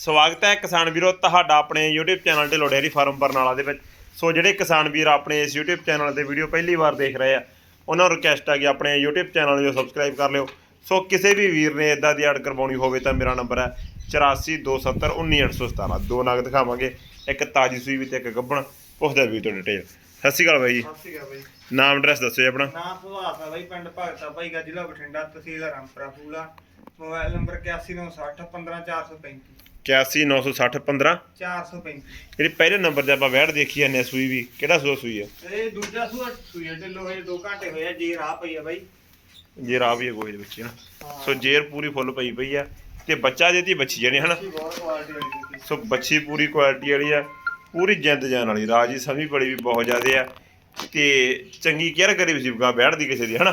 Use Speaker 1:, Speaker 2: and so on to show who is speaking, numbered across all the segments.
Speaker 1: ਸਵਾਗਤ ਹੈ ਕਿਸਾਨ ਵੀਰੋ ਤੁਹਾਡਾ ਆਪਣੇ YouTube channel Dhillon dairy farm Barnala ਦੇ ਵਿੱਚ। ਸੋ ਜਿਹੜੇ ਕਿਸਾਨ ਵੀਰ ਆਪਣੇ ਇਸ YouTube ਚੈਨਲ ਤੇ ਵੀਡੀਓ ਪਹਿਲੀ ਵਾਰ ਦੇਖ ਰਹੇ ਆ ਉਹਨਾਂ ਨੂੰ ਰਿਕਵੈਸਟ ਹੈ ਕਿ ਆਪਣੇ YouTube ਚੈਨਲ ਨੂੰ ਸਬਸਕ੍ਰਾਈਬ ਕਰ ਲਿਓ। ਸੋ ਕਿਸੇ ਵੀ ਵੀਰ ਨੇ ਇਦਾਂ ਦੀ ਐਡ ਕਰਵਾਉਣੀ ਹੋਵੇ ਤਾਂ ਮੇਰਾ ਨੰਬਰ ਹੈ 8427191817 ਦੋ ਨਗ ਦਿਖਾਵਾਂਗੇ ਇੱਕ ਤਾਜੀ ਸੂਈ ਵੀ ਤੇ ਇੱਕ ਗੱਬਣ। ਪੁੱਛਦਾ ਵੀ ਤੋਂ ਡਿਟੇਲ ਸਤਿ ਸ਼੍ਰੀ ਅਕਾਲ ਬਾਈ ਜੀ।
Speaker 2: ਸਤਿ ਸ਼੍ਰੀ ਅਕਾਲ ਬਾਈ।
Speaker 1: ਨਾਮ ਐਡਰੈਸ ਦੱਸੋ ਜੀ ਆਪਣਾ।
Speaker 2: ਨਾਮ ਸੁਭਾਸ ਆ ਬਾਈ ਪਿੰਡ ਭਗਤਾ ਬਾਈ ਗਾ ਜ਼ਿਲ੍ਹਾ ਬਠਿੰਡਾ ਤਹਿਸੀਲ ਰਾਮਪੁਰਾ ਫੂਲਾ ਮੋਬਾਈਲ ਨੰਬਰ 8160 15435
Speaker 1: 81960 15
Speaker 2: 435
Speaker 1: ਜਿਹੜੀ ਪਹਿਲੇ ਨੰਬਰ ਤੇ ਆਪਾਂ ਵੈੜ ਦੇਖੀ ਜਾਂਦੇ ਹਾਂ ਸੂਈ ਵੀ ਕਿਹੜਾ ਸੂਆ ਸੂਈ ਹੈ
Speaker 2: ਇਹ ਦੂਜਾ ਸੂਆ ਸੂਆ ਢਿੱਲੋ ਹੋਏ 2 ਘੰਟੇ ਹੋਏ ਆ ਜੀ ਰਾਹ ਪਈ ਆ ਬਾਈ।
Speaker 1: ਜੇਰ ਆ ਵੀ ਹੈ ਕੋਈ ਦੇ ਵਿੱਚ ਨਾ। ਸੋ ਜੇਰ ਪੂਰੀ ਫੁੱਲ ਪਈ ਪਈ ਆ ਤੇ ਬੱਚਾ ਦੇਤੀ ਬੱਚੀ ਜਣੀ ਹਨਾ?
Speaker 2: ਬਹੁਤ ਕੁਆਲਿਟੀ ਵਾਲੀ ਸੀ।
Speaker 1: ਸੋ ਬੱਚੀ ਪੂਰੀ ਕੁਆਲਿਟੀ ਵਾਲੀ ਆ ਪੂਰੀ ਜਿੰਦ ਜਾਨ ਵਾਲੀ ਰਾਜੀ ਸਮੀ ਬੜੀ ਵੀ ਬਹੁਤ ਜ਼ਿਆਦੇ ਆ ਤੇ ਚੰਗੀ ਕੇਅਰ ਕਰੀ ਵੀ ਸੀ ਬੈਠਦੀ ਕਿਸੇ ਦੀ ਹਨਾ?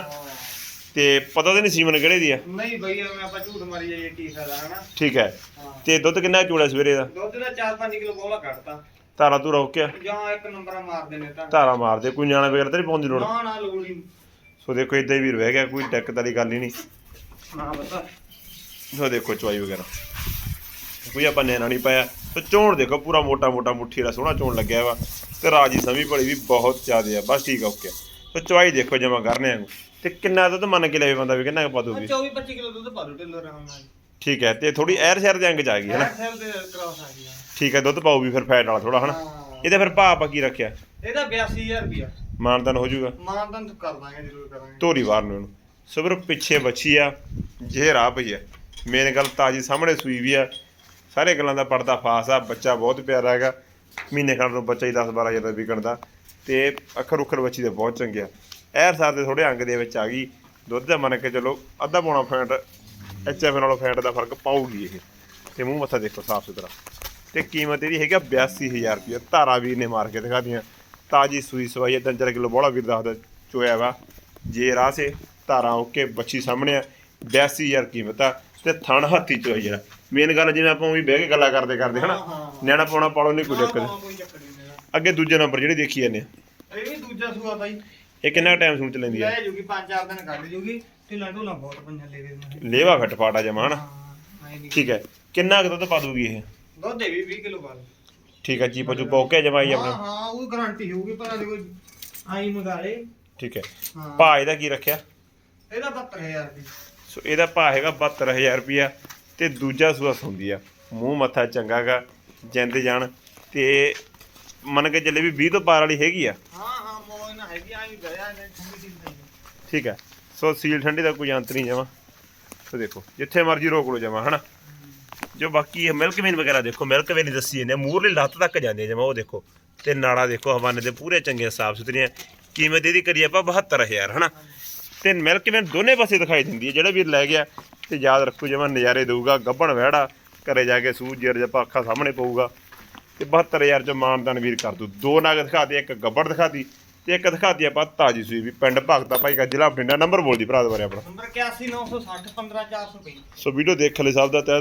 Speaker 1: ਤੇ ਪਤਾ ਤਾਂ ਨਹੀਂ ਸੀਮਨ ਕਿਹੜੇ ਦੀ ਆ।
Speaker 2: ਨਹੀਂ ਬਈ ਐਵੇਂ ਆਪਾਂ ਝੂਠ ਮਾਰੀ ਜਾਈਏ ਕੀ ਫਾਇਦਾ ਹਨਾ?
Speaker 1: ਠੀਕ ਹੈ।
Speaker 2: ਹਾਂ।
Speaker 1: ਤੇ ਦੁੱਧ ਕਿੰਨਾ ਚੂੜਾ ਸਵੇਰੇ ਦਾ?
Speaker 2: ਦੁੱਧ ਦਾ 4-5 ਕਿਲੋ ਬੋਲਾ ਕੱਢਤਾ।
Speaker 1: ਧਾਰਾ ਧੂਰਾ ਓਕੇ
Speaker 2: ਜਾਂ ਇੱਕ ਨੰਬਰ ਮਾਰਦੇ ਨੇ ਤਾਂ।
Speaker 1: ਧਾਰਾ ਮਾਰਦੇ ਕੋਈ ਨਿਆਣਾ ਵਗੈਰਾ ਤਾਂ ਨਹੀਂ ਪਾਉਂਦੀ ਲੋੜ?
Speaker 2: ਨਾ ਨਾ ਲੋੜ ਹੀ
Speaker 1: ਸੋ ਦੇਖੋ ਇਦਾਂ ਹੀ ਵੀਰ ਰਹਿ ਗਿਆ ਕੋਈ ਦਿੱਕਤ ਵਾਲੀ ਗੱਲ ਹੀ ਨਹੀਂ।
Speaker 2: ਨਾ ਬਤਾ
Speaker 1: ਸੋ ਦੇਖੋ ਚੁਆਈ ਵਗੈਰਾ। ਕੋਈ ਆਪਾਂ ਨੈਣਾ ਨਹੀਂ ਪਾਇਆ। ਤੇ ਚੋਣ ਦੇਖੋ ਪੂਰਾ ਮੋਟਾ ਮੋਟਾ ਮੁੱਠੀ ਦਾ ਸੋਹਣਾ ਚੋਣ ਲੱਗਿਆ ਵਾ। ਤੇ ਰਾਜੀ ਸਮੀ ਬੜੀ ਵੀ ਬਹੁਤ ਜ਼ਿਆਦੇ ਆ। ਬਸ ਠੀਕ ਆ ਓਕੇ। ਸੋ ਚੁਆਈ ਦੇਖੋ ਜਮਾ ਕਰਨੇ ਆ ਤੇ ਕਿੰਨਾ ਦੁੱਧ ਮੰਨ ਕੇ ਲਵੇ ਬੰਦਾ ਵੀ ਕਿੰਨਾ ਕੁ ਪਾ ਦੂਗੀ।
Speaker 2: 24-25 ਕਿਲੋ ਦੁੱਧ ਪਾ ਦੋ ਢਿੱਲੋ ਆਰਾਮ ਨਾਲ।
Speaker 1: ਠੀਕ ਹੈ ਤੇ ਥੋੜੀ ਐਰ ਸ਼ਹਿਰ ਦੇ ਅੰਗ ਚ ਆ ਗਈ ਹੈ ਨਾ?
Speaker 2: ਹੈ ਸੈਲ ਦੇ ਕ੍ਰਾਸ ਆ ਗਿਆ
Speaker 1: ਠੀਕ ਹੈ ਦੁੱਧ ਵੀ ਫਿਰ ਫੈਟ ਵਾਲਾ ਥੋੜਾ ਹਨਾ
Speaker 2: ਹਾਂ।
Speaker 1: ਇਹਦੇ ਫਿਰ ਭਾਅ ਆਪਾਂ ਕੀ ਰੱਖਿਆ?
Speaker 2: ਇਹਦਾ 82000 ਰੁਪਿਆ
Speaker 1: ਮਾਨਦਾਨ ਹੋ ਜਾਊਗਾ?
Speaker 2: ਮਾਨਦਨ ਕਰ ਦਾਂਗੇ ਜ਼ਰੂਰ ਕਰਾਂਗੇ
Speaker 1: ਧੋਰੀ ਵਾਰ ਨੂੰ ਇਹਨੂੰ। ਸੋ ਵੀਰੋ ਪਿੱਛੇ ਬੱਚੀ ਆ ਜੇ ਰਾਹ ਪਈ ਆ। ਮੇਨ ਗੱਲ ਤਾਜੀ ਸਾਹਮਣੇ ਸੂਈ ਵੀ ਆ। ਸਾਰੇ ਗੱਲਾਂ ਦਾ ਪਰਦਾ ਫਾਸ ਆ ਬੱਚਾ ਬਹੁਤ ਪਿਆਰਾ ਹੈਗਾ। ਮਹੀਨੇ ਖਣ ਨੂੰ ਬੱਚਾ ਹੀ 10 12 ਹਜ਼ਾਰ ਦਾ ਵਿਕਣ ਦਾ। ਤੇ ਅੱਖਰ ਉੱਖਰ ਬੱਚੀ ਦੇ ਬਹੁਤ ਚੰਗੇ ਆ। ਐਰ ਸਾਰ ਦੇ ਥੋੜੇ ਅੰਗ ਦੇ ਵਿੱਚ ਆ ਗਈ। ਦੁੱਧ ਦਾ ਮੰਨ ਕੇ ਚਲੋ ਅੱਧਾ ਪੌਣਾ ਫੈਂਟ ਐਚਐਫ ਨਾਲੋਂ ਫੈਂਟ ਦਾ ਫ਼ਰਕ ਪਾਊਗੀ ਇਹ। ਤੇ ਮੂੰਹ ਮੱਥਾ ਦੇਖੋ ਸਾਫ਼ ਸੁਥਰਾ। ਤੇ ਕੀਮਤ ਇਹਦੀ ਹੈਗਾ 82000 ਰੁਪਏ ਧਾਰਾ ਵੀਰ ਨੇ ਮਾਰ ਕੇ ਦਿਖਾ ਦੀਆਂ ਤਾਜੀ ਸੂਈ ਸਵਾਈ ਤਿੰਨ ਚਾਰ ਕਿਲੋ ਬੋਲਾ ਵੀਰ ਦੱਸਦਾ ਚੋਇਆ ਵਾ। ਜੇ ਰਾਹ ਸੇ ਧਾਰਾਂ ਓਕੇ ਬੱਚੀ ਸਾਹਮਣੇ ਆ। 82000 ਕੀਮਤ ਆ ਤੇ ਥਣ ਹੱਥੀ ਚ ਹੋਈ ਜਿਹੜਾ ਮੇਨ ਗੱਲ ਜਿਵੇਂ ਆਪਾਂ ਵੀ ਬਹਿ ਕੇ ਗੱਲਾਂ ਕਰਦੇ ਕਰਦੇ ਹਨਾ। ਨਿਆਣਾ ਪਾਉਣਾ ਪਾਲੋ ਨਹੀਂ ਕੋਈ ਦਿੱਕਤ ਅੱਗੇ ਦੂਜੇ ਨੰਬਰ ਜਿਹੜੀ ਦੇਖੀ ਜਾਂਦੇ ਆ।
Speaker 2: ਇਹ ਵੀ ਦੂਜਾ ਸੂਆ ਬਾਈ।
Speaker 1: ਇਹ ਕਿੰਨਾ ਟਾਈਮ ਸੂਚ ਲੈਂਦੀ ਆ?
Speaker 2: ਲੈ ਜੂਗੀ 5-4 ਦਿਨ ਕੱਢ ਜੂਗੀ ਢਿੱਲਾ ਢੋਲਾ ਬਹੁਤ ਪੰਜਾਂ ਲੈ ਦੇ
Speaker 1: ਲੇਵਾ ਪਾਟਾ ਜਮਾ ਹਨਾ?
Speaker 2: ਹਾਂ ਐ ਨਹੀਂ।
Speaker 1: ਠੀਕ ਹੈ। ਕਿੰਨਾ ਕੁ ਦੁੱਧ ਪਾ ਦੂਗੀ ਇਹ?
Speaker 2: ਦੁੱਧ ਦੇ ਵੀ 20 ਕਿਲੋ ਬਾਲ
Speaker 1: ਠੀਕ ਹੈ ਚੀਪਾ ਚੂਪਾ ਓਕੇ ਜਮਾਈ
Speaker 2: ਹਾਂ
Speaker 1: ਆਪਣਾ।
Speaker 2: ਹਾਂ ਉਹ ਗਾਰੰਟੀ ਹੋਊਗੀ ਪਰ ਦੇਖੋ ਆਈ ਮੰਗਾ ਲੇ
Speaker 1: ਠੀਕ ਹੈ।
Speaker 2: ਹਾਂ।
Speaker 1: ਭਾਅ ਇਹਦਾ ਕੀ ਰੱਖਿਆ?
Speaker 2: ਇਹਦਾ 72000 ਦੀ
Speaker 1: ਸੋ ਇਹਦਾ ਭਾਅ ਹੈਗਾ 72000 ਰੁਪਿਆ ਤੇ ਦੂਜਾ ਸੂਆ ਸੁੰਦੀ ਆ। ਮੂੰਹ ਮੱਥਾ ਚੰਗਾਗਾ ਜਿੰਦ ਜਾਣ ਤੇ ਮੰਨ ਕੇ ਚੱਲੇ ਵੀ 20 ਤੋਂ ਪਾਰ ਵਾਲੀ ਹੈਗੀ ਆ।
Speaker 2: ਹਾਂ ਹਾਂ ਮੋਇ ਨਾ ਹੈਗੀ ਆਈ ਗਿਆ ਨੇ ਠੰਡੀ ਦੀ ਨਹੀਂ
Speaker 1: ਠੀਕ ਹੈ ਸੋ ਸੀਲ ਠੰਡੀ ਦਾ ਕੋਈ ਅੰਤ ਨਹੀਂ ਜਮਾ। ਸੋ ਦੇਖੋ ਜਿੱਥੇ ਮਰਜ਼ੀ ਰੋਕ ਲੋ ਜਮਾ ਹਨਾ? ਜੋ ਬਾਕੀ ਮਿਲਕ ਵੇਨ ਵਗੈਰਾ ਦੇਖੋ ਮਿਲਕ ਵੇਨ ਦੱਸੀ ਜਾਂਦੇ ਆ, ਮੂਹਰਲੀ ਲੱਤ ਤੱਕ ਜਾਂਦੇ ਜਮਾ ਉਹ ਦੇਖੋ। ਤੇ ਨਾੜਾ ਦੇਖੋ ਹਵਾਨੇ ਦੇ ਪੂਰੇ ਚੰਗੇ ਸਾਫ਼ ਸੁਥਰੀਆਂ। ਕੀਮਤ ਇਹਦੀ ਕਰੀ ਆਪਾਂ 72000 ਹਨਾ? ਤੇ ਮਿਲਕ ਵੇਨ ਦੋਨੇ ਪਾਸੇ ਦਿਖਾਈ ਦਿੰਦੀ ਹੈ ਜਿਹੜਾ ਵੀਰ ਲੈ ਗਿਆ ਤੇ ਯਾਦ ਰੱਖੋ ਜਮਾ ਨਜ਼ਾਰੇ ਦੇਊਗਾ ਗੱਬਣ ਵਹਿੜਾ ਘਰੇ ਜਾ ਕੇ ਸੂਝ ਜਰ ਜਪਾ ਅੱਖਾਂ ਸਾਹਮਣੇ ਪਊਗਾ। ਤੇ 72000 ਚ ਮਾਨਦਾਨ ਵੀਰ ਕਰ ਦੂ। ਦੋ ਨਗ ਦਿਖਾਤੀ ਇੱਕ ਗੱਬੜ ਦਿਖਾਤੀ ਤੇ ਇੱਕ ਦਿਖਾਤੀ ਆਪਾਂ ਤਾਜੀ ਸੂਈ ਵੀ। ਪਿੰਡ ਭਗਤਾ ਭਾਈ ਕਾ ਜ਼ਿਲ੍ਹਾ ਬਠਿੰਡਾ ਨੰਬਰ ਬੋਲਦੀ ਭਰਾ ਦੁਬਾਰੇ ਆਪਣਾ।
Speaker 2: ਨੰਬਰ 8196015420
Speaker 1: ਸੋ ਵੀਡੀਓ ਦੇਖ ਲੈ ਸਭ ਦਾ ਤਹਿ